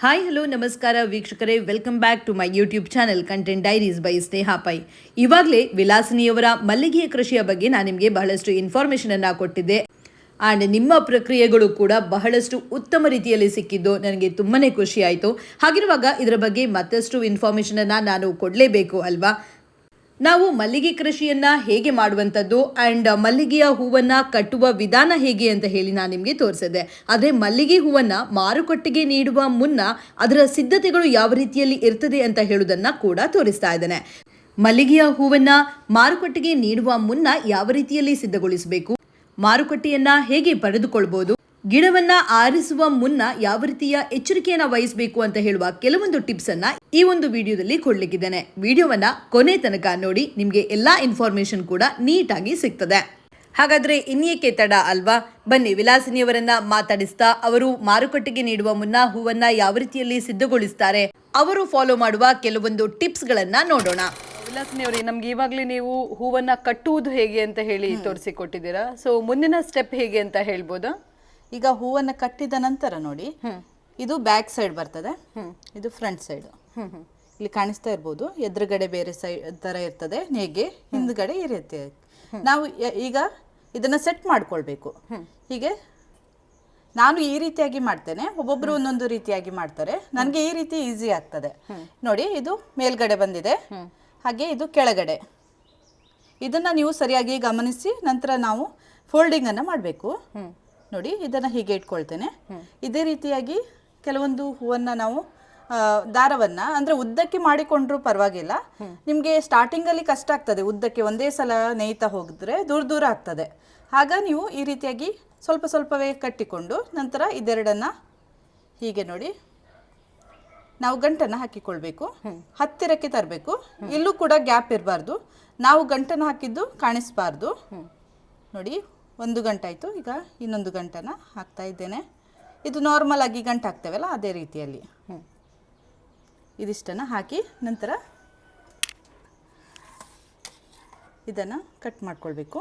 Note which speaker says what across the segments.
Speaker 1: Hi hello ನಮಸ್ಕಾರ ವೀಕ್ಷಕರೇ welcome back to my YouTube channel content diaries by Sneha Pai ಇವಾಗಲೇ ವಿಲಾಸಿನಿಯವರ ಮಲ್ಲಿಗೆಯ ಕೃಷಿಯ ಬಗ್ಗೆ ನಾನು ನಿಮಗೆ ಬಹಳಷ್ಟು ಇನ್ಫಾರ್ಮೇಷನ್ ಅನ್ನು ಕೊಟ್ಟಿದ್ದೆ. ಆ್ಯಂಡ್ ನಿಮ್ಮ ಪ್ರಕ್ರಿಯೆಗಳು ಕೂಡ ಬಹಳಷ್ಟು ಉತ್ತಮ ರೀತಿಯಲ್ಲಿ ಸಿಕ್ಕಿದ್ದು ನನಗೆ ತುಂಬಾ ಖುಷಿಯಾಯಿತು ಹಾಗಿರುವಾಗ ಇದರ ಬಗ್ಗೆ ಮತ್ತಷ್ಟು ಇನ್ಫಾರ್ಮೇಷನನ್ನು ನಾನು ಕೊಡಲೇಬೇಕು ಅಲ್ವಾ? ನಾವು ಮಲ್ಲಿಗೆ ಕೃಷಿಯನ್ನ ಹೇಗೆ ಮಾಡುವಂಥದ್ದು ಆ್ಯಂಡ್ ಮಲ್ಲಿಗೆಯ ಹೂವನ್ನ ಕಟ್ಟುವ ವಿಧಾನ ಹೇಗೆ ಅಂತ ಹೇಳಿ ನಾನು ನಿಮಗೆ ತೋರಿಸಿದೆ. ಆದರೆ ಮಲ್ಲಿಗೆ ಹೂವನ್ನ ಮಾರುಕಟ್ಟೆಗೆ ನೀಡುವ ಮುನ್ನ ಅದರ ಸಿದ್ಧತೆಗಳು ಯಾವ ರೀತಿಯಲ್ಲಿ ಇರ್ತದೆ ಅಂತ ಹೇಳುವುದನ್ನ ಕೂಡ ತೋರಿಸ್ತಾ ಇದ್ದೇನೆ. ಮಲ್ಲಿಗೆಯ ಹೂವನ್ನ ಮಾರುಕಟ್ಟೆಗೆ ನೀಡುವ ಮುನ್ನ ಯಾವ ರೀತಿಯಲ್ಲಿ ಸಿದ್ಧಗೊಳಿಸಬೇಕು? ಮಾರುಕಟ್ಟೆಯನ್ನ ಹೇಗೆ ಪಡೆದುಕೊಳ್ಬಹುದು ಗಿಡವನ್ನ ಆರಿಸುವ ಮುನ್ನ ಯಾವ ರೀತಿಯ ಎಚ್ಚರಿಕೆಯನ್ನ ವಹಿಸಬೇಕು ಅಂತ ಹೇಳುವ ಕೆಲವೊಂದು ಟಿಪ್ಸ್ ಅನ್ನ ಈ ಒಂದು ವಿಡಿಯೋದಲ್ಲಿ ಕೊಡ್ಲಿಕ್ಕಿದ್ದೇನೆ. ವಿಡಿಯೋವನ್ನ ಕೊನೆ ತನಕ ನೋಡಿ ನಿಮ್ಗೆ ಎಲ್ಲಾ ಇನ್ಫಾರ್ಮೇಶನ್ ಕೂಡ ನೀಟಾಗಿ ಸಿಗ್ತದೆ. ಹಾಗಾದ್ರೆ ಇನ್ನೇಕೆ ತಡ ಅಲ್ವಾ? ಬನ್ನಿ ವಿಲಾಸಿನಿಯವರನ್ನ ಮಾತಾಡಿಸ್ತಾ ಅವರು ಮಾರುಕಟ್ಟೆಗೆ ನೀಡುವ ಮುನ್ನ ಹೂವನ್ನ ಯಾವ ರೀತಿಯಲ್ಲಿ ಸಿದ್ಧಗೊಳಿಸ್ತಾರೆ ಅವರು ಫಾಲೋ ಮಾಡುವ ಕೆಲವೊಂದು ಟಿಪ್ಸ್ ಗಳನ್ನ ನೋಡೋಣ. ವಿಲಾಸಿನಿಯವರೇ ನಮ್ಗೆ ಇವಾಗಲೇ ನೀವು ಹೂವನ್ನ ಕಟ್ಟುವುದು ಹೇಗೆ ಅಂತ ಹೇಳಿ ತೋರಿಸಿಕೊಟ್ಟಿದ್ದೀರಾ? ಸೊ ಮುಂದಿನ ಸ್ಟೆಪ್ ಹೇಗೆ ಅಂತ ಹೇಳ್ಬೋದಾ?
Speaker 2: ಈಗ ಹೂವನ್ನು ಕಟ್ಟಿದ ನಂತರ ನೋಡಿ ಇದು ಬ್ಯಾಕ್ ಸೈಡ್ ಬರ್ತದೆ. ಇದು ಫ್ರಂಟ್ ಸೈಡ್ ಇಲ್ಲಿ ಕಾಣಿಸ್ತಾ ಇರ್ಬೋದು ಎದುರುಗಡೆ ಬೇರೆ ಸೈಡ್ ತರ ಇರ್ತದೆ ನೇಗೆ ಹಿಂದ್ಗಡೆ ಇರುತ್ತೆ ನಾವು ಈಗ ಇದನ್ನ ಸೆಟ್ ಮಾಡ್ಕೊಳ್ಬೇಕು. ಹೀಗೆ ನಾನು ಈ ರೀತಿಯಾಗಿ ಮಾಡ್ತೇನೆ ಒಬ್ಬೊಬ್ರು ಒಂದೊಂದು ರೀತಿಯಾಗಿ ಮಾಡ್ತಾರೆ. ನನಗೆ ಈ ರೀತಿ ಈಸಿ ಆಗ್ತದೆ. ನೋಡಿ ಇದು ಮೇಲ್ಗಡೆ ಬಂದಿದೆ. ಹಾಗೆ ಇದು ಕೆಳಗಡೆ. ಇದನ್ನ ನೀವು ಸರಿಯಾಗಿ ಗಮನಿಸಿ ನಂತರ ನಾವು ಫೋಲ್ಡಿಂಗ್ ಅನ್ನ ಮಾಡಬೇಕು. ನೋಡಿ ಇದನ್ನು ಹೀಗೆ ಇಟ್ಕೊಳ್ತೇನೆ. ಇದೇ ರೀತಿಯಾಗಿ ಕೆಲವೊಂದು ಹೂವನ್ನು ನಾವು ದಾರವನ್ನು ಅಂದರೆ ಉದ್ದಕ್ಕೆ ಮಾಡಿಕೊಂಡ್ರು ಪರವಾಗಿಲ್ಲ. ನಿಮ್ಗೆ ಸ್ಟಾರ್ಟಿಂಗ್ ಅಲ್ಲಿ ಕಷ್ಟ ಆಗ್ತದೆ. ಉದ್ದಕ್ಕೆ ಒಂದೇ ಸಲ ನೇಯ್ತಾ ಹೋಗಿದ್ರೆ ದೂರ ದೂರ ಆಗ್ತದೆ. ಆಗ ನೀವು ಈ ರೀತಿಯಾಗಿ ಸ್ವಲ್ಪ ಸ್ವಲ್ಪವೇ ಕಟ್ಟಿಕೊಂಡು ನಂತರ ಇದೆರಡನ್ನ ಹೀಗೆ ನೋಡಿ ನಾವು ಗಂಟನ್ನು ಹಾಕಿಕೊಳ್ಬೇಕು. ಹತ್ತಿರಕ್ಕೆ ತರಬೇಕು. ಇಲ್ಲೂ ಕೂಡ ಗ್ಯಾಪ್ ಇರಬಾರ್ದು. ನಾವು ಗಂಟನ್ನು ಹಾಕಿದ್ದು ಕಾಣಿಸ್ಬಾರ್ದು. ನೋಡಿ ಒಂದು ಗಂಟಾಯಿತು ಈಗ ಇನ್ನೊಂದು ಗಂಟೆನ ಹಾಕ್ತಾ ಇದ್ದೇನೆ. ಇದು ನಾರ್ಮಲ್ ಆಗಿ ಗಂಟೆ ಹಾಕ್ತೇವಲ್ಲ ಅದೇ ರೀತಿಯಲ್ಲಿ. ಇದಿಷ್ಟನ್ನು ಹಾಕಿ ನಂತರ ಇದನ್ನು ಕಟ್ ಮಾಡ್ಕೊಳ್ಬೇಕು.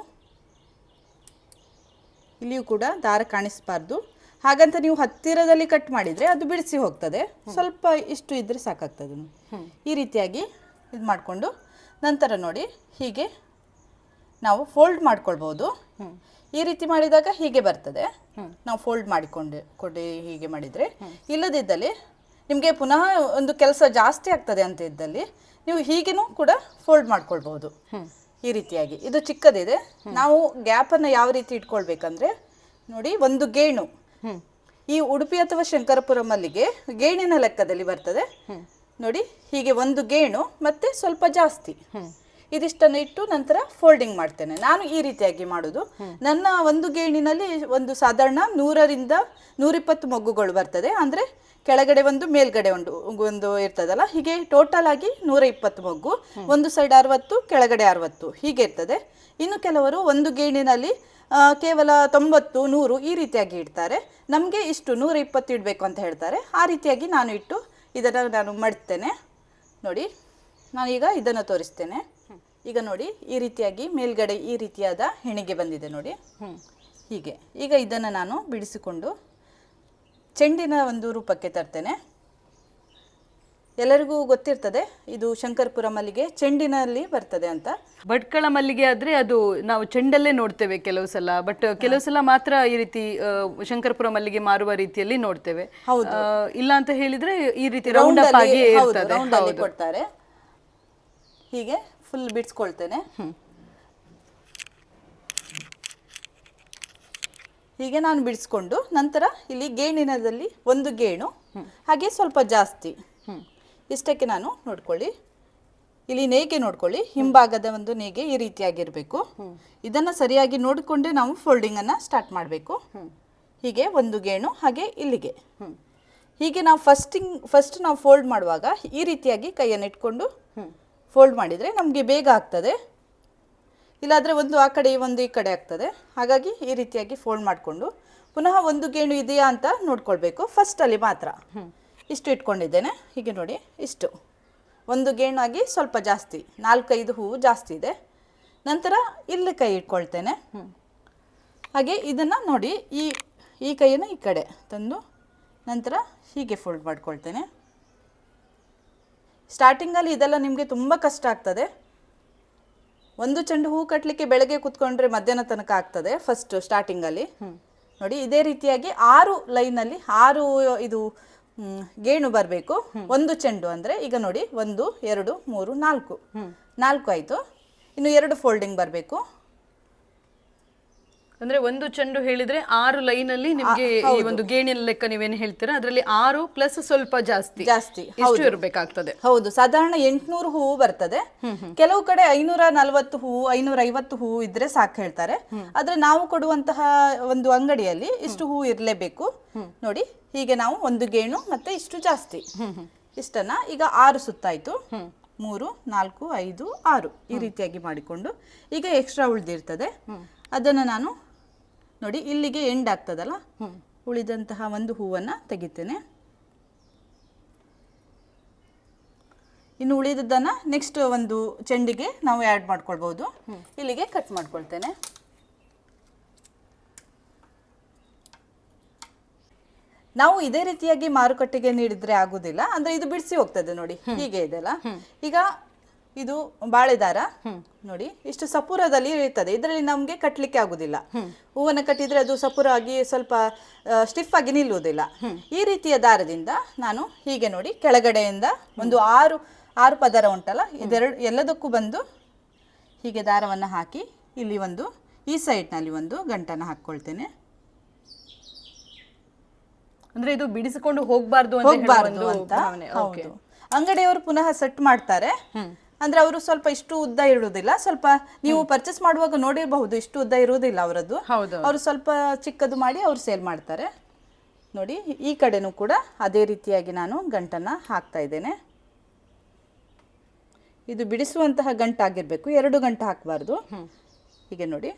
Speaker 2: ಇಲ್ಲಿಯೂ ಕೂಡ ದಾರ ಕಾಣಿಸ್ಬಾರ್ದು. ಹಾಗಂತ ನೀವು ಹತ್ತಿರದಲ್ಲಿ ಕಟ್ ಮಾಡಿದರೆ ಅದು ಬಿಡಿಸಿ ಹೋಗ್ತದೆ. ಸ್ವಲ್ಪ ಇಷ್ಟು ಇದ್ದರೆ ಸಾಕಾಗ್ತದೆ. ಈ ರೀತಿಯಾಗಿ ಇದು ಮಾಡಿಕೊಂಡು ನಂತರ ನೋಡಿ ಹೀಗೆ ನಾವು ಫೋಲ್ಡ್ ಮಾಡ್ಕೊಳ್ಬೋದು. ಈ ರೀತಿ ಮಾಡಿದಾಗ ಹೀಗೆ ಬರ್ತದೆ. ನಾವು ಫೋಲ್ಡ್ ಮಾಡಿಕೊಂಡು ಕೊಡಿ ಹೀಗೆ ಮಾಡಿದರೆ. ಇಲ್ಲದಿದ್ದಲ್ಲಿ ನಿಮಗೆ ಪುನಃ ಒಂದು ಕೆಲಸ ಜಾಸ್ತಿ ಆಗ್ತದೆ ಅಂತ ಇದ್ದಲ್ಲಿ ನೀವು ಹೀಗೇನೂ ಕೂಡ ಫೋಲ್ಡ್ ಮಾಡ್ಕೊಳ್ಬಹುದು. ಈ ರೀತಿಯಾಗಿ. ಇದು ಚಿಕ್ಕದಿದೆ. ನಾವು ಗ್ಯಾಪನ್ನು ಯಾವ ರೀತಿ ಇಟ್ಕೊಳ್ಬೇಕಂದ್ರೆ ನೋಡಿ ಒಂದು ಗೇಣು. ಈ ಉಡುಪಿ ಅಥವಾ ಶಂಕರಪುರ ಮಲ್ಲಿಗೆ ಗೇಣಿನ ಲೆಕ್ಕದಲ್ಲಿ ಬರ್ತದೆ. ನೋಡಿ ಹೀಗೆ ಒಂದು ಗೇಣು ಮತ್ತೆ ಸ್ವಲ್ಪ ಜಾಸ್ತಿ. ಇದಿಷ್ಟನ್ನು ಇಟ್ಟು ನಂತರ ಫೋಲ್ಡಿಂಗ್ ಮಾಡ್ತೇನೆ. ನಾನು ಈ ರೀತಿಯಾಗಿ ಮಾಡೋದು. ನನ್ನ ಒಂದು ಗೇಣಿನಲ್ಲಿ ಒಂದು ಸಾಧಾರಣ ನೂರರಿಂದ ನೂರಿಪ್ಪತ್ತು ಮೊಗ್ಗುಗಳು ಬರ್ತದೆ. ಅಂದರೆ ಕೆಳಗಡೆ ಒಂದು ಮೇಲ್ಗಡೆ ಒಂದು ಒಂದು ಇರ್ತದಲ್ಲ? ಹೀಗೆ ಟೋಟಲ್ ಆಗಿ ನೂರ ಇಪ್ಪತ್ತು ಮೊಗ್ಗು ಒಂದು ಸೈಡ್ ಅರವತ್ತು ಕೆಳಗಡೆ ಅರವತ್ತು ಹೀಗೆ ಇರ್ತದೆ. ಇನ್ನು ಕೆಲವರು ಒಂದು ಗೇಣಿನಲ್ಲಿ ಕೇವಲ ತೊಂಬತ್ತು ನೂರು ಈ ರೀತಿಯಾಗಿ ಇಡ್ತಾರೆ. ನಮಗೆ ಇಷ್ಟು ನೂರ ಇಪ್ಪತ್ತು ಇಡಬೇಕು ಅಂತ ಹೇಳ್ತಾರೆ. ಆ ರೀತಿಯಾಗಿ ನಾನು ಇಟ್ಟು ಇದನ್ನು ನಾನು ಮಾಡ್ತೇನೆ. ನೋಡಿ ನಾನೀಗ ಇದನ್ನು ತೋರಿಸ್ತೇನೆ. ಈಗ ನೋಡಿ ಈ ರೀತಿಯಾಗಿ ಮೇಲ್ಗಡೆ ಈ ರೀತಿಯಾದ ಹೆಣಿಗೆ ಬಂದಿದೆ ನೋಡಿ. ಹೀಗೆ. ಈಗ ಇದನ್ನು ನಾನು ಬಿಡಿಸಿಕೊಂಡು ಚೆಂಡಿನ ಒಂದು ರೂಪಕ್ಕೆ ತರ್ತೇನೆ. ಎಲ್ಲರಿಗೂ ಗೊತ್ತಿರ್ತದೆ ಇದು ಶಂಕರಪುರ ಮಲ್ಲಿಗೆ ಚೆಂಡಿನಲ್ಲಿ ಬರ್ತದೆ ಅಂತ.
Speaker 1: ಭಟ್ಕಳ ಮಲ್ಲಿಗೆ ಆದ್ರೆ ಅದು ನಾವು ಚೆಂಡಲ್ಲೇ ನೋಡ್ತೇವೆ ಕೆಲವು ಸಲ ಬಟ್ ಕೆಲವು ಸಲ ಮಾತ್ರ ಈ ರೀತಿ ಶಂಕರ್ಪುರ ಮಲ್ಲಿಗೆ ಮಾರುವ ರೀತಿಯಲ್ಲಿ ನೋಡ್ತೇವೆ.
Speaker 2: ಹೌದು.
Speaker 1: ಇಲ್ಲ ಅಂತ ಹೇಳಿದ್ರೆ ಈ ರೀತಿ ರೌಂಡ್ ಅಪ್ ಆಗಿ
Speaker 2: ಕೊಡ್ತಾರೆ. ಹೀಗೆ ಫುಲ್ ಬಿಡಿಸ್ಕೊಳ್ತೇನೆ. ಹೀಗೆ ನಾನು ಬಿಡಿಸ್ಕೊಂಡು ನಂತರ ಇಲ್ಲಿ ಗೇಣಿನದಲ್ಲಿ ಒಂದು ಗೇಣು, ಹಾಗೆ ಸ್ವಲ್ಪ ಜಾಸ್ತಿ. ಇಷ್ಟಕ್ಕೆ ನಾನು ನೋಡ್ಕೊಳ್ಳಿ. ಇಲ್ಲಿ ನೇಯ್ಗೆ ನೋಡ್ಕೊಳ್ಳಿ. ಹಿಂಭಾಗದ ಒಂದು ನೇಯ್ಗೆ ಈ ರೀತಿಯಾಗಿರಬೇಕು. ಇದನ್ನು ಸರಿಯಾಗಿ ನೋಡಿಕೊಂಡೇ ನಾವು ಫೋಲ್ಡಿಂಗನ್ನು ಸ್ಟಾರ್ಟ್ ಮಾಡಬೇಕು. ಹೀಗೆ ಒಂದು ಗೇಣು, ಹಾಗೆ ಇಲ್ಲಿಗೆ. ಹೀಗೆ ನಾವು ಫಸ್ಟಿಂಗ್ ಫಸ್ಟ್ ನಾವು ಫೋಲ್ಡ್ ಮಾಡುವಾಗ ಈ ರೀತಿಯಾಗಿ ಕೈಯನ್ನು ಇಟ್ಕೊಂಡು ಫೋಲ್ಡ್ ಮಾಡಿದರೆ ನಮಗೆ ಬೇಗ ಆಗ್ತದೆ. ಇಲ್ಲಾದರೆ ಒಂದು ಆ ಕಡೆ ಒಂದು ಈ ಕಡೆ ಆಗ್ತದೆ. ಹಾಗಾಗಿ ಈ ರೀತಿಯಾಗಿ ಫೋಲ್ಡ್ ಮಾಡಿಕೊಂಡು ಪುನಃ ಒಂದು ಗೇಣು ಇದೆಯಾ ಅಂತ ನೋಡ್ಕೊಳ್ಬೇಕು. ಫಸ್ಟಲ್ಲಿ ಮಾತ್ರ. ಇಷ್ಟು ಇಟ್ಕೊಂಡಿದ್ದೇನೆ. ಹೀಗೆ ನೋಡಿ ಇಷ್ಟು. ಒಂದು ಗೇಣಾಗಿ ಸ್ವಲ್ಪ ಜಾಸ್ತಿ ನಾಲ್ಕೈದು ಹೂವು ಜಾಸ್ತಿ ಇದೆ. ನಂತರ ಇಲ್ಲಿ ಕೈ ಇಟ್ಕೊಳ್ತೇನೆ. ಹಾಗೆ ಇದನ್ನು ನೋಡಿ ಈ ಈ ಕೈಯನ್ನು ಈ ಕಡೆ ತಂದು ನಂತರ ಹೀಗೆ ಫೋಲ್ಡ್ ಮಾಡ್ಕೊಳ್ತೇನೆ. ಸ್ಟಾರ್ಟಿಂಗಲ್ಲಿ ಇದೆಲ್ಲ ನಿಮಗೆ ತುಂಬ ಕಷ್ಟ ಆಗ್ತದೆ. ಒಂದು ಚೆಂಡು ಹೂ ಕಟ್ಟಲಿಕ್ಕೆ ಬೆಳಗ್ಗೆ ಕುತ್ಕೊಂಡ್ರೆ ಮಧ್ಯಾಹ್ನ ತನಕ ಆಗ್ತದೆ ಫಸ್ಟ್ ಸ್ಟಾರ್ಟಿಂಗಲ್ಲಿ ನೋಡಿ ಇದೇ ರೀತಿಯಾಗಿ ಆರು ಲೈನಲ್ಲಿ ಆರು ಇದು ಗೇಣು ಬರಬೇಕು. ಒಂದು ಚೆಂಡು ಅಂದರೆ ಈಗ ನೋಡಿ ಒಂದು ಎರಡು ಮೂರು ನಾಲ್ಕು. ನಾಲ್ಕು ಆಯಿತು. ಇನ್ನು ಎರಡು ಫೋಲ್ಡಿಂಗ್ ಬರಬೇಕು.
Speaker 3: ಅಂದ್ರೆ ಒಂದು ಚೆಂಡು ಹೇಳಿದ್ರೆ ಆರು ಲೈನ್ ಅಲ್ಲಿ ನಿಮ್ಗೆ ಈ ಒಂದು ಗೇಣಿನ ಲೆಕ್ಕ ನೀವೇನು ಹೇಳ್ತೀರಾ? ಅದರಲ್ಲಿ ಆರು ಪ್ಲಸ್ ಸ್ವಲ್ಪ ಜಾಸ್ತಿ.
Speaker 2: ಜಾಸ್ತಿ.
Speaker 3: ಇಷ್ಟು ಇರಬೇಕಾಗ್ತದೆ.
Speaker 2: ಹೌದು. ಸಾಧಾರಣ ಎಂಟ್ನೂರು ಹೂವು ಬರ್ತದೆ. ಕೆಲವು ಕಡೆ ಐನೂರ ನಲವತ್ತು ಹೂವು ಐನೂರ ಐವತ್ತು ಹೂವು ಇದ್ರೆ ಸಾಕು ಹೇಳ್ತಾರೆ. ಆದ್ರೆ ನಾವು ಕೊಡುವಂತಹ ಒಂದು ಅಂಗಡಿಯಲ್ಲಿ ಇಷ್ಟು ಹೂವು ಇರಲೇಬೇಕು. ನೋಡಿ ಹೀಗೆ ನಾವು ಒಂದು ಗೇಣು ಮತ್ತೆ ಇಷ್ಟು ಜಾಸ್ತಿ. ಇಷ್ಟನ್ನ ಈಗ ಆರು ಸುತ್ತಾಯ್ತು. ಮೂರು ನಾಲ್ಕು ಐದು ಆರು ಈ ರೀತಿಯಾಗಿ ಮಾಡಿಕೊಂಡು ಈಗ ಎಕ್ಸ್ಟ್ರಾ ಉಳಿದಿರ್ತದೆ. ಅದನ್ನು ನಾನು ನೋಡಿ ಇಲ್ಲಿಗೆ ಎಂಡ್ ಆಗ್ತದಲ್ಲ? ಉಳಿದಂತಹ ಒಂದು ಹೂವನ್ನ ತೆಗಿತೇನೆ. ಇನ್ನು ಉಳಿದದ್ದನ್ನು ನೆಕ್ಸ್ಟ್ ಒಂದು ಚೆಂಡಿಗೆ ನಾವು ಆ್ಯಡ್ ಮಾಡ್ಕೊಳ್ಬೋದು. ಇಲ್ಲಿಗೆ ಕಟ್ ಮಾಡ್ಕೊಳ್ತೇನೆ. ನಾವು ಇದೇ ರೀತಿಯಾಗಿ ಮಾರುಕಟ್ಟೆಗೆ ನೀಡಿದ್ರೆ ಆಗುದಿಲ್ಲ ಅಂದ್ರೆ ಇದು ಬಿಡಿಸಿ ಹೋಗ್ತದೆ ನೋಡಿ. ಹೀಗೆ ಇದೆಲ್ಲ ಈಗ ಇದು ಬಾಳೆದಾರ. ನೋಡಿ ಇಷ್ಟು ಸಪುರದಲ್ಲಿ ಇರ್ತದೆ ಇದರಲ್ಲಿ ನಮ್ಗೆ ಕಟ್ಲಿಕ್ಕೆ ಆಗುದಿಲ್ಲ. ಹೂವನ್ನು ಕಟ್ಟಿದ್ರೆ ಅದು ಸಪುರ ಆಗಿ ಸ್ವಲ್ಪ ಸ್ಟಿಫ್ ಆಗಿ ನಿಲ್ಲುವುದಿಲ್ಲ. ಈ ರೀತಿಯ ದಾರದಿಂದ ನಾನು ಹೀಗೆ ನೋಡಿ ಕೆಳಗಡೆಯಿಂದ ಒಂದು ಆರು ಆರು ಪದರ ಉಂಟಲ್ಲ ಇದೆರಡು ಎಲ್ಲದಕ್ಕೂ ಬಂದು ಹೀಗೆ ದಾರವನ್ನು ಹಾಕಿ ಇಲ್ಲಿ ಒಂದು ಈ ಸೈಡ್ನಲ್ಲಿ ಒಂದು ಗಂಟನ್ನು ಹಾಕ್ಕೊಳ್ತೇನೆ.
Speaker 3: ಅಂದ್ರೆ ಇದು ಬಿಡಿಸಿಕೊಂಡು ಹೋಗ್ಬಾರ್ದು ಅಂತ ಹೇಳೋ
Speaker 2: ಹೋಗ್ಬಾರ್ದು ಅಂತ. ಹೌದು. ಅಂಗಡಿಯವರು ಪುನಃ ಸೆಟ್ ಮಾಡ್ತಾರೆ. ಅಂದ್ರೆ ಅವರು ಸ್ವಲ್ಪ ಇಷ್ಟು ಉದ್ದ ಇರುವುದಿಲ್ಲ. ಸ್ವಲ್ಪ ನೀವು ಪರ್ಚೇಸ್ ಮಾಡುವಾಗ ನೋಡಿರಬಹುದು ಇಷ್ಟು ಉದ್ದ ಇರುವುದಿಲ್ಲ ಅವರದ್ದು.
Speaker 3: ಹೌದು
Speaker 2: ಅವರು ಸ್ವಲ್ಪ ಚಿಕ್ಕದು ಮಾಡಿ ಅವರು ಸೇಲ್ ಮಾಡ್ತಾರೆ. ನೋಡಿ ಈ ಕಡೆನೂ ಕೂಡ ಅದೇ ರೀತಿಯಾಗಿ ನಾನು ಗಂಟನ್ನ ಹಾಕ್ತಾ ಇದ್ದೇನೆ. ಇದು ಬಿಡಿಸುವಂತಹ ಗಂಟಾಗಿರ್ಬೇಕು ಎರಡು ಗಂಟೆ ಹಾಕಬಾರ್ದು. ಹೀಗೆ ನೋಡಿ.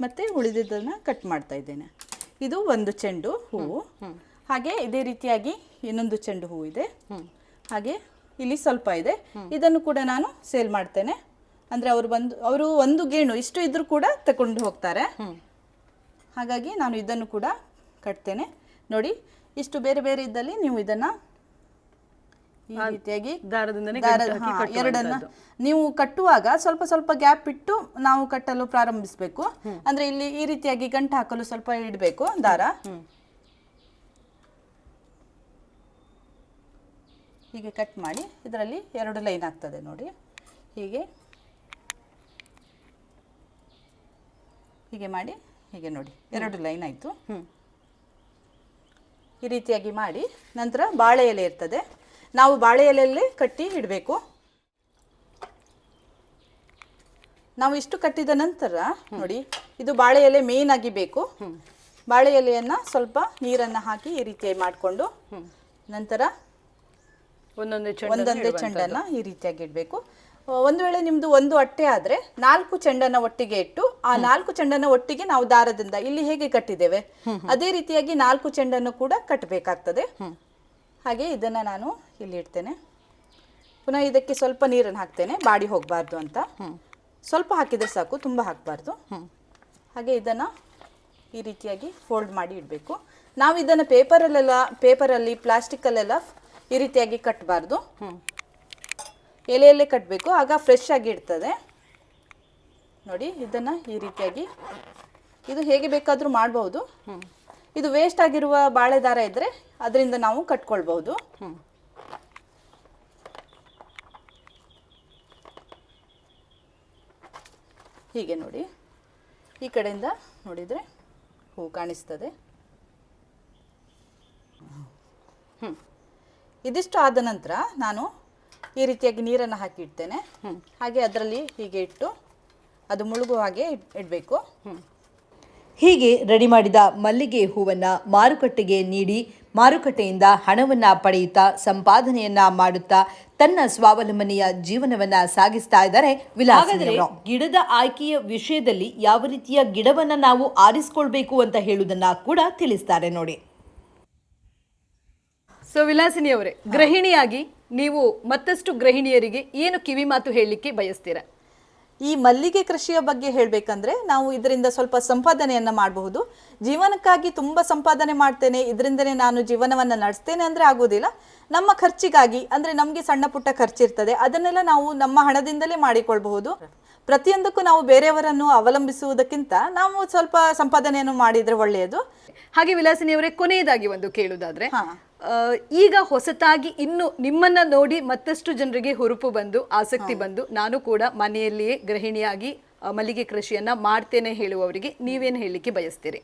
Speaker 2: ಮತ್ತೆ ಉಳಿದಿದ್ದನ್ನ ಕಟ್ ಮಾಡ್ತಾ ಇದ್ದೇನೆ. ಇದು ಒಂದು ಚೆಂಡು ಹೂವು. ಹಾಗೆ ಇದೇ ರೀತಿಯಾಗಿ ಇನ್ನೊಂದು ಚೆಂಡು ಹೂವು ಇದೆ. ಹಾಗೆ ಇಲ್ಲಿ ಸ್ವಲ್ಪ ಇದೆ. ಇದನ್ನು ಕೂಡ ನಾನು ಸೇಲ್ ಮಾಡ್ತೇನೆ. ಅಂದ್ರೆ ಅವರು ಬಂದು ಅವರು ಒಂದು ಗೇಣು ಇಷ್ಟು ಇದ್ರೂ ಕೂಡ ತಕೊಂಡು ಹೋಗ್ತಾರೆ. ಹಾಗಾಗಿ ನಾನು ಇದನ್ನು ಕೂಡ ಕಟ್ತೇನೆ. ನೋಡಿ ಇಷ್ಟು ಬೇರೆ ಬೇರೆ ಇದ್ದಲ್ಲಿ ನೀವು ಇದನ್ನ ಈ ರೀತಿಯಾಗಿ ಎರಡನ್ನ ನೀವು ಕಟ್ಟುವಾಗ ಸ್ವಲ್ಪ ಸ್ವಲ್ಪ ಗ್ಯಾಪ್ ಇಟ್ಟು ನಾವು ಕಟ್ಟಲು ಪ್ರಾರಂಭಿಸಬೇಕು. ಅಂದ್ರೆ ಇಲ್ಲಿ ಈ ರೀತಿಯಾಗಿ ಗಂಟು ಹಾಕಲು ಸ್ವಲ್ಪ ಇಡಬೇಕು ದಾರ. ಹೀಗೆ ಕಟ್ ಮಾಡಿ ಇದರಲ್ಲಿ ಎರಡು ಲೈನ್ ಆಗ್ತದೆ ನೋಡಿ. ಹೀಗೆ. ಹೀಗೆ ಮಾಡಿ ಹೀಗೆ ನೋಡಿ. ಎರಡು ಲೈನ್ ಆಯಿತು. ಈ ರೀತಿಯಾಗಿ ಮಾಡಿ ನಂತರ ಬಾಳೆ ಎಲೆ ಇರ್ತದೆ. ನಾವು ಬಾಳೆ ಎಲೆಯಲ್ಲೇ ಕಟ್ಟಿ ಇಡಬೇಕು. ನಾವು ಇಷ್ಟು ಕಟ್ಟಿದ ನಂತರ ನೋಡಿ ಇದು ಬಾಳೆ ಎಲೆ ಮೇನ್ ಆಗಿ ಬೇಕು. ಬಾಳೆ ಎಲೆಯನ್ನ ಸ್ವಲ್ಪ ನೀರನ್ನ ಹಾಕಿ ಈ ರೀತಿಯಾಗಿ ಮಾಡಿಕೊಂಡು ನಂತರ
Speaker 3: ಒಂದೊಂದೇ ಚೆಂಡನ್ನು
Speaker 2: ಒಂದೊಂದೇ ಚೆಂಡನ್ನ ಈ ರೀತಿಯಾಗಿ ಇಡಬೇಕು. ಒಂದು ವೇಳೆ ನಿಮ್ದು ಒಂದು ಅಟ್ಟೆ ಆದ್ರೆ ನಾಲ್ಕು ಚೆಂಡನ್ನ ಒಟ್ಟಿಗೆ ಇಟ್ಟು ಆ ನಾಲ್ಕು ಚೆಂಡನ್ನ ಒಟ್ಟಿಗೆ ನಾವು ದಾರದಿಂದ ಇಲ್ಲಿ ಹೇಗೆ ಕಟ್ಟಿದ್ದೇವೆ? ಅದೇ ರೀತಿಯಾಗಿ ನಾಲ್ಕು ಚೆಂಡನ್ನು ಕೂಡ ಕಟ್ಟಬೇಕಾಗ್ತದೆ. ಹಾಗೆ ಇದನ್ನ ನಾನು ಇಲ್ಲಿ ಇಡ್ತೇನೆ. ಪುನಃ ಇದಕ್ಕೆ ಸ್ವಲ್ಪ ನೀರನ್ನು ಹಾಕ್ತೇನೆ. ಬಾಡಿ ಹೋಗಬಾರ್ದು ಅಂತ. ಸ್ವಲ್ಪ ಹಾಕಿದ್ರೆ ಸಾಕು ತುಂಬ ಹಾಕಬಾರ್ದು. ಹಾಗೆ ಇದನ್ನ ಈ ರೀತಿಯಾಗಿ ಫೋಲ್ಡ್ ಮಾಡಿ ಇಡಬೇಕು. ನಾವು ಇದನ್ನು ಪೇಪರಲ್ಲೆಲ್ಲ ಪೇಪರಲ್ಲಿ ಪ್ಲಾಸ್ಟಿಕ್ಕಲ್ಲೆಲ್ಲ ಈ ರೀತಿಯಾಗಿ ಕಟ್ಟಬಾರ್ದು ಎಲೆಯಲ್ಲೇ ಕಟ್ಟಬೇಕು ಆಗ ಫ್ರೆಶ್ ಆಗಿ ಇರ್ತದೆ. ನೋಡಿ, ಇದನ್ನು ಈ ರೀತಿಯಾಗಿ ಇದು ಹೇಗೆ ಬೇಕಾದರೂ ಮಾಡಬಹುದು. ಇದು ವೇಸ್ಟ್ ಆಗಿರುವ ಬಾಳೆ ದಾರ ಇದ್ದರೆ ಅದರಿಂದ ನಾವು ಕಟ್ಕೊಳ್ಬಹುದು. ಹೀಗೆ ನೋಡಿ. ಈ ಕಡೆಯಿಂದ ನೋಡಿದರೆ ಹೂ ಕಾಣಿಸ್ತದೆ. ಇದಿಷ್ಟು ಆದ ನಂತರ ನಾನು ಈ ರೀತಿಯಾಗಿ ನೀರನ್ನು ಹಾಕಿ ಇಡ್ತೇನೆ. ಹಾಗೆ ಅದರಲ್ಲಿ ಹೀಗೆ ಇಟ್ಟು ಅದು ಮುಳುಗುವ ಹಾಗೆ ಇಡ್- ಇಡಬೇಕು.
Speaker 1: ಹೀಗೆ ರೆಡಿ ಮಾಡಿದ ಮಲ್ಲಿಗೆ ಹೂವನ್ನು ಮಾರುಕಟ್ಟೆಗೆ ನೀಡಿ ಮಾರುಕಟ್ಟೆಯಿಂದ ಹಣವನ್ನು ಪಡೆಯುತ್ತಾ ಸಂಪಾದನೆಯನ್ನ ಮಾಡುತ್ತಾ ತನ್ನ ಸ್ವಾವಲಂಬನೆಯ ಜೀವನವನ್ನ ಸಾಗಿಸ್ತಾ ಇದ್ದಾರೆ ಗಿಡದ ಆಯ್ಕೆಯ ವಿಷಯದಲ್ಲಿ ಯಾವ ರೀತಿಯ ಗಿಡವನ್ನ ನಾವು ಆರಿಸಿಕೊಳ್ಬೇಕು ಅಂತ ಹೇಳುವುದನ್ನ ಕೂಡ ತಿಳಿಸ್ತಾರೆ ನೋಡಿ.
Speaker 3: ಸೊ ವಿಲಾಸಿನಿ ಅವರೇ ಗೃಹಿಣಿಯಾಗಿ ನೀವು ಮತ್ತಷ್ಟು ಗೃಹಿಣಿಯರಿಗೆ ಏನು ಕಿವಿ ಮಾತು ಹೇಳಲಿಕ್ಕೆ ಬಯಸ್ತೀರಾ?
Speaker 2: ಈ ಮಲ್ಲಿಗೆ ಕೃಷಿಯ ಬಗ್ಗೆ ಹೇಳಬೇಕಂದ್ರೆ ನಾವು ಇದರಿಂದ ಸ್ವಲ್ಪ ಸಂಪಾದನೆಯನ್ನು ಮಾಡಬಹುದು. ಜೀವನಕ್ಕಾಗಿ ತುಂಬ ಸಂಪಾದನೆ ಮಾಡ್ತೇನೆ ಇದರಿಂದನೇ ನಾನು ಜೀವನವನ್ನು ನಡೆಸ್ತೇನೆ ಅಂದರೆ ಆಗೋದಿಲ್ಲ ನಮ್ಮ ಖರ್ಚಿಗಾಗಿ ಅಂದರೆ ನಮಗೆ ಸಣ್ಣ ಪುಟ್ಟ ಖರ್ಚಿರ್ತದೆ ಅದನ್ನೆಲ್ಲ ನಾವು ನಮ್ಮ ಹಣದಿಂದಲೇ ಮಾಡಿಕೊಳ್ಬಹುದು. ಪ್ರತಿಯೊಂದಕ್ಕೂ ನಾವು ಬೇರೆಯವರನ್ನು ಅವಲಂಬಿಸುವುದಕ್ಕಿಂತ ನಾವು ಸ್ವಲ್ಪ ಸಂಪಾದನೆಯನ್ನು ಮಾಡಿದರೆ ಒಳ್ಳೆಯದು.
Speaker 3: ಹಾಗೆ ವಿಲಾಸಿನಿಯವರೇ ಕೊನೆಯದಾಗಿ ಒಂದು ಕೇಳುವುದಾದ್ರೆ ಈಗ ಹೊಸತಾಗಿ ಇನ್ನು ನಿಮ್ಮನ್ನ ನೋಡಿ ಮತ್ತಷ್ಟು ಜನರಿಗೆ ಹುರುಪು ಬಂದು ಆಸಕ್ತಿ ಬಂದು ನಾನು ಕೂಡ ಮನೆಯಲ್ಲಿಯೇ ಗೃಹಿಣಿಯಾಗಿ ಮಲ್ಲಿಗೆ ಕೃಷಿಯನ್ನ ಮಾಡ್ತೇನೆ ಹೇಳುವವರಿಗೆ ನೀವೇನು ಹೇಳಲಿಕ್ಕೆ ಬಯಸ್ತೀರಿ?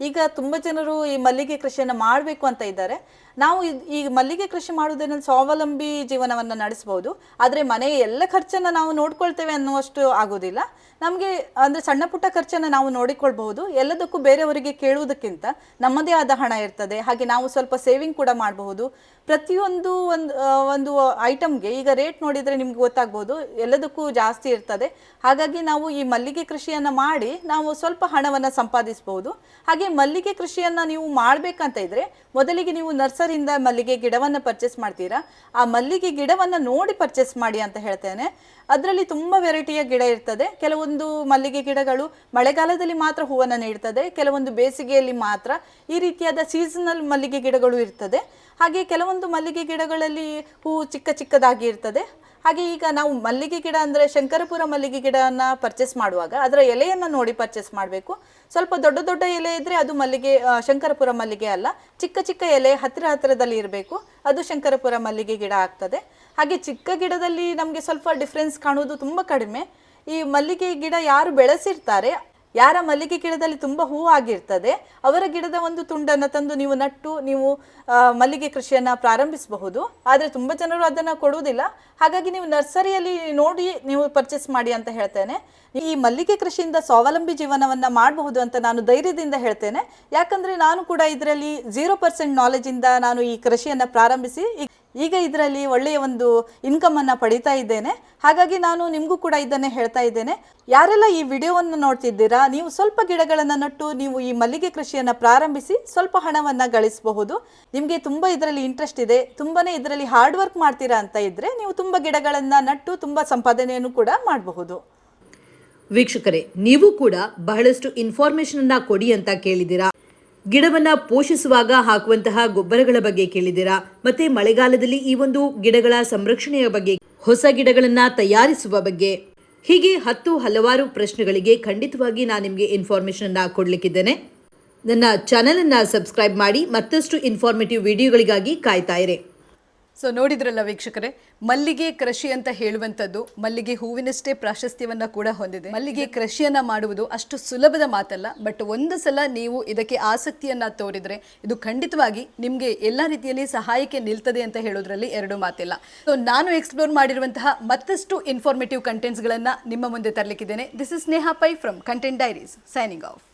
Speaker 2: ಈಗ ತುಂಬಾ ಜನರು ಈ ಮಲ್ಲಿಗೆ ಕೃಷಿಯನ್ನ ಮಾಡಬೇಕು ಅಂತ ಇದ್ದಾರೆ. ನಾವು ಈ ಮಲ್ಲಿಗೆ ಕೃಷಿ ಮಾಡುವುದರಿಂದ ಸ್ವಾವಲಂಬಿ ಜೀವನವನ್ನು ನಡೆಸಬಹುದು ಆದರೆ ಮನೆಯ ಎಲ್ಲ ಖರ್ಚನ್ನು ನಾವು ನೋಡ್ಕೊಳ್ತೇವೆ ಅನ್ನುವಷ್ಟು ಆಗೋದಿಲ್ಲ. ನಮಗೆ ಅಂದರೆ ಸಣ್ಣ ಪುಟ್ಟ ಖರ್ಚನ್ನು ನಾವು ನೋಡಿಕೊಳ್ಬಹುದು. ಎಲ್ಲದಕ್ಕೂ ಬೇರೆಯವರಿಗೆ ಕೇಳುವುದಕ್ಕಿಂತ ನಮ್ಮದೇ ಆದ ಹಣ ಇರ್ತದೆ. ಹಾಗೆ ನಾವು ಸ್ವಲ್ಪ ಸೇವಿಂಗ್ ಕೂಡ ಮಾಡಬಹುದು. ಪ್ರತಿಯೊಂದು ಒಂದು ಒಂದು ಐಟಮ್ಗೆ ಈಗ ರೇಟ್ ನೋಡಿದರೆ ನಿಮ್ಗೆ ಗೊತ್ತಾಗ್ಬೋದು. ಎಲ್ಲದಕ್ಕೂ ಜಾಸ್ತಿ ಇರ್ತದೆ. ಹಾಗಾಗಿ ನಾವು ಈ ಮಲ್ಲಿಗೆ ಕೃಷಿಯನ್ನು ಮಾಡಿ ನಾವು ಸ್ವಲ್ಪ ಹಣವನ್ನು ಸಂಪಾದಿಸಬಹುದು ಹಾಗೆ ಮಲ್ಲಿಗೆ ಕೃಷಿಯನ್ನು ನೀವು ಮಾಡಬೇಕಂತ ಇದ್ರೆ ಮೊದಲಿಗೆ ನೀವು ನರ್ಸರಿಯಿಂದ ಮಲ್ಲಿಗೆ ಗಿಡವನ್ನು ಪರ್ಚೇಸ್ ಮಾಡ್ತೀರಾ? ಆ ಮಲ್ಲಿಗೆ ಗಿಡವನ್ನು ನೋಡಿ ಪರ್ಚೇಸ್ ಮಾಡಿ ಅಂತ ಹೇಳ್ತೇನೆ. ಅದರಲ್ಲಿ ತುಂಬ ವೆರೈಟಿಯ ಗಿಡ ಇರ್ತದೆ. ಕೆಲವೊಂದು ಮಲ್ಲಿಗೆ ಗಿಡಗಳು ಮಳೆಗಾಲದಲ್ಲಿ ಮಾತ್ರ ಹೂವನ್ನು ನೀಡ್ತದೆ. ಕೆಲವೊಂದು ಬೇಸಿಗೆಯಲ್ಲಿ ಮಾತ್ರ ಈ ರೀತಿಯಾದ ಸೀಸನಲ್ ಮಲ್ಲಿಗೆ ಗಿಡಗಳು ಇರ್ತದೆ. ಹಾಗೆ ಕೆಲವೊಂದು ಮಲ್ಲಿಗೆ ಗಿಡಗಳಲ್ಲಿ ಹೂವು ಚಿಕ್ಕ ಚಿಕ್ಕದಾಗಿ ಇರ್ತದೆ. ಹಾಗೆ ಈಗ ನಾವು ಮಲ್ಲಿಗೆ ಗಿಡ ಅಂದರೆ ಶಂಕರಪುರ ಮಲ್ಲಿಗೆ ಗಿಡನ ಪರ್ಚೇಸ್ ಮಾಡುವಾಗ ಅದರ ಎಲೆಯನ್ನು ನೋಡಿ ಪರ್ಚೇಸ್ ಮಾಡಬೇಕು. ಸ್ವಲ್ಪ ದೊಡ್ಡ ದೊಡ್ಡ ಎಲೆ ಇದ್ದರೆ ಅದು ಮಲ್ಲಿಗೆ ಶಂಕರಪುರ ಮಲ್ಲಿಗೆ ಅಲ್ಲ. ಚಿಕ್ಕ ಚಿಕ್ಕ ಎಲೆ ಹತ್ತಿರ ಹತ್ತಿರದಲ್ಲಿ ಇರಬೇಕು. ಅದು ಶಂಕರಪುರ ಮಲ್ಲಿಗೆ ಗಿಡ ಆಗ್ತದೆ. ಹಾಗೆ ಚಿಕ್ಕ ಗಿಡದಲ್ಲಿ ನಮಗೆ ಸ್ವಲ್ಪ ಡಿಫ್ರೆನ್ಸ್ ಕಾಣುವುದು ತುಂಬ ಕಡಿಮೆ. ಈ ಮಲ್ಲಿಗೆ ಗಿಡ ಯಾರು ಬೆಳೆಸಿರ್ತಾರೆ, ಯಾರ ಮಲ್ಲಿಗೆ ಗಿಡದಲ್ಲಿ ತುಂಬ ಹೂ ಆಗಿರ್ತದೆ, ಅವರ ಗಿಡದ ಒಂದು ತುಂಡನ್ನು ತಂದು ನೀವು ನಟ್ಟು, ನೀವು ಮಲ್ಲಿಗೆ ಕೃಷಿಯನ್ನು ಪ್ರಾರಂಭಿಸಬಹುದು. ಆದರೆ ತುಂಬ ಜನರು ಅದನ್ನು ಕೊಡುವುದಿಲ್ಲ. ಹಾಗಾಗಿ ನೀವು ನರ್ಸರಿಯಲ್ಲಿ ನೋಡಿ ನೀವು ಪರ್ಚೇಸ್ ಮಾಡಿ ಅಂತ ಹೇಳ್ತೇನೆ. ಈ ಮಲ್ಲಿಗೆ ಕೃಷಿಯಿಂದ ಸ್ವಾವಲಂಬಿ ಜೀವನವನ್ನು ಮಾಡಬಹುದು ಅಂತ ನಾನು ಧೈರ್ಯದಿಂದ ಹೇಳ್ತೇನೆ. ಯಾಕಂದರೆ ನಾನು ಕೂಡ ಇದರಲ್ಲಿ ಝೀರೋ ಪರ್ಸೆಂಟ್ ನಾಲೆಜಿಂದ ನಾನು ಈ ಕೃಷಿಯನ್ನು ಪ್ರಾರಂಭಿಸಿ ಈಗ ಇದರಲ್ಲಿ ಒಳ್ಳೆಯ ಒಂದು ಇನ್ಕಮ್ ಅನ್ನ ಪಡಿತಾ ಇದ್ದೇನೆ. ಹಾಗಾಗಿ ನಾನು ನಿಮಗೂ ಕೂಡ ಇದನ್ನೇ ಹೇಳ್ತಾ ಇದ್ದೇನೆ. ಯಾರೆಲ್ಲ ಈ ವಿಡಿಯೋವನ್ನು ನೋಡ್ತಿದ್ದೀರಾ, ನೀವು ಸ್ವಲ್ಪ ಗಿಡಗಳನ್ನು ನಟ್ಟು ನೀವು ಈ ಮಲ್ಲಿಗೆ ಕೃಷಿಯನ್ನು ಪ್ರಾರಂಭಿಸಿ ಸ್ವಲ್ಪ ಹಣವನ್ನು ಗಳಿಸಬಹುದು. ನಿಮಗೆ ತುಂಬ ಇದರಲ್ಲಿ ಇಂಟ್ರೆಸ್ಟ್ ಇದೆ, ತುಂಬಾನೇ ಇದರಲ್ಲಿ ಹಾರ್ಡ್ ವರ್ಕ್ ಮಾಡ್ತೀರಾ ಅಂತ ಇದ್ರೆ ನೀವು ತುಂಬ ಗಿಡಗಳನ್ನು ನಟ್ಟು ತುಂಬ ಸಂಪಾದನೆಯನ್ನು ಕೂಡ ಮಾಡಬಹುದು.
Speaker 1: ವೀಕ್ಷಕರೇ, ನೀವು ಕೂಡ ಬಹಳಷ್ಟು ಇನ್ಫಾರ್ಮೇಶನ್ ಅನ್ನ ಕೊಡಿ ಅಂತ ಕೇಳಿದ್ದೀರಾ. ಗಿಡವನ್ನ ಪೋಷಿಸುವಾಗ ಹಾಕುವಂತಹ ಗೊಬ್ಬರಗಳ ಬಗ್ಗೆ ಕೇಳಿದ್ದೀರಾ? ಮತ್ತೆ ಮಳೆಗಾಲದಲ್ಲಿ ಈ ಒಂದು ಗಿಡಗಳ ಸಂರಕ್ಷಣೆಯ ಬಗ್ಗೆ, ಹೊಸ ಗಿಡಗಳನ್ನ ತಯಾರಿಸುವ ಬಗ್ಗೆ? ಹೀಗೆ ಹತ್ತು ಹಲವಾರು ಪ್ರಶ್ನೆಗಳಿಗೆ ಖಂಡಿತವಾಗಿ ನಾನು ನಿಮಗೆ ಅನ್ನ ಕೊಡ್ಲಿಕ್ಕಿದ್ದೇನೆ. ನನ್ನ ಚಾನೆಲ್ ಅನ್ನ ಸಬ್ಸ್ಕ್ರೈಬ್ ಮಾಡಿ ಮತ್ತಷ್ಟು ಇನ್ಫಾರ್ಮೇಟಿವ್ ವಿಡಿಯೋಗಳಿಗಾಗಿ ಕಾಯ್ತಾ ಇರಿ.
Speaker 3: ಸೊ ನೋಡಿದ್ರಲ್ಲ ವೀಕ್ಷಕರೇ, ಮಲ್ಲಿಗೆ ಕೃಷಿ ಅಂತ ಹೇಳುವಂಥದ್ದು ಮಲ್ಲಿಗೆ ಹೂವಿನಷ್ಟೇ ಪ್ರಾಶಸ್ತ್ಯವನ್ನು ಕೂಡ ಹೊಂದಿದೆ. ಮಲ್ಲಿಗೆ ಕೃಷಿಯನ್ನ ಮಾಡುವುದು ಅಷ್ಟು ಸುಲಭದ ಮಾತಲ್ಲ, ಬಟ್ ಒಂದು ಸಲ ನೀವು ಇದಕ್ಕೆ ಆಸಕ್ತಿಯನ್ನ ತೋರಿದ್ರೆ ಇದು ಖಂಡಿತವಾಗಿ ನಿಮಗೆ ಎಲ್ಲ ರೀತಿಯಲ್ಲಿ ಸಹಾಯಕ್ಕೆ ನಿಲ್ತದೆ ಅಂತ ಹೇಳೋದ್ರಲ್ಲಿ ಎರಡು ಮಾತಿಲ್ಲ. ಸೊ ನಾನು ಎಕ್ಸ್ಪ್ಲೋರ್ ಮಾಡಿರುವಂತಹ ಮತ್ತಷ್ಟು ಇನ್ಫಾರ್ಮೇಟಿವ್ ಕಂಟೆಂಟ್ಸ್ಗಳನ್ನು ನಿಮ್ಮ ಮುಂದೆ ತರಲಿಕ್ಕಿದ್ದೇನೆ. This is Sneha Pai from content diaries signing off